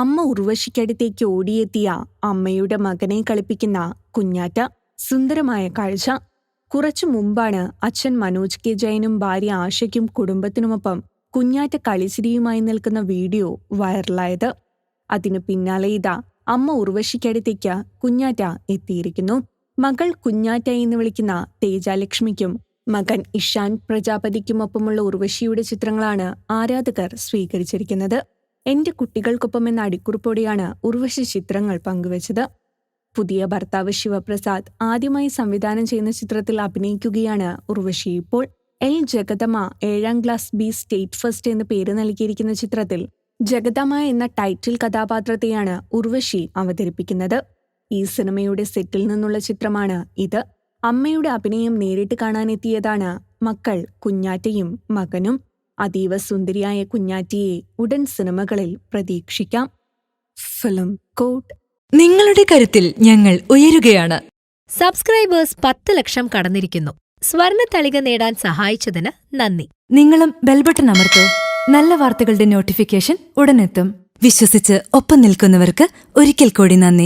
അമ്മ ഉർവശിക്കടുത്തേക്ക് ഓടിയെത്തിയ അമ്മയുടെ മകനെ കളിപ്പിക്കുന്ന കുഞ്ഞാറ്റ സുന്ദരമായ കാഴ്ച. കുറച്ചു മുമ്പാണ് അച്ഛൻ മനോജ് കെ ജയനും ഭാര്യ ആശയ്ക്കും കുടുംബത്തിനുമൊപ്പം കുഞ്ഞാറ്റ കളിച്ചിരിയുമായി നിൽക്കുന്ന വീഡിയോ വൈറലായത്. അതിനു പിന്നാലെ ഇതാ അമ്മ ഉർവശിക്കടുത്തേക്ക് കുഞ്ഞാറ്റ എത്തിയിരിക്കുന്നു. മകൾ കുഞ്ഞാറ്റ എന്ന് വിളിക്കുന്ന തേജാലക്ഷ്മിക്കും മകൻ ഇഷാൻ പ്രജാപതിക്കുമൊപ്പമുള്ള ഉർവശിയുടെ ചിത്രങ്ങളാണ് ആരാധകർ സ്വീകരിച്ചിരിക്കുന്നത്. എന്റെ കുട്ടികൾക്കൊപ്പം എന്ന അടിക്കുറിപ്പോടെയാണ് ഉർവശി ചിത്രങ്ങൾ പങ്കുവച്ചത്. പുതിയ ഭർത്താവ് ശിവപ്രസാദ് ആദ്യമായി സംവിധാനം ചെയ്യുന്ന ചിത്രത്തിൽ അഭിനയിക്കുകയാണ് ഉർവശി. ഇപ്പോൾ എൽ. ജഗതമ ഏഴാം ക്ലാസ് ബി സ്റ്റേറ്റ് ഫസ്റ്റ് എന്ന് പേര് നൽകിയിരിക്കുന്ന ചിത്രത്തിൽ ജഗതമ എന്ന ടൈറ്റിൽ കഥാപാത്രത്തെയാണ് ഉർവശി അവതരിപ്പിക്കുന്നത്. ഈ സിനിമയുടെ സെറ്റിൽ നിന്നുള്ള ചിത്രമാണ് ഇത്. അമ്മയുടെ അഭിനയം നേരിട്ട് കാണാനെത്തിയതാണ് മക്കൾ കുഞ്ഞാറ്റയും മകനും. അതീവ സുന്ദരിയായ കുഞ്ഞാറ്റിയെ ഉടൻ സിനിമകളിൽ പ്രതീക്ഷിക്കാം. ഫിലിം കോട്ട് നിങ്ങളുടെ കരുത്തിൽ ഞങ്ങൾ ഉയരുകയാണ്. സബ്സ്ക്രൈബേഴ്സ് പത്ത് ലക്ഷം കടന്നിരിക്കുന്നു. സ്വർണ തളിക നേടാൻ സഹായിച്ചതിന് നന്ദി. നിങ്ങളും ബെൽബട്ടൺ അമർത്തോ. നല്ല വാർത്തകളുടെ നോട്ടിഫിക്കേഷൻ ഉടനെത്തും. വിശ്വസിച്ച് ഒപ്പം നിൽക്കുന്നവർക്ക് ഒരിക്കൽ കൂടി നന്ദി.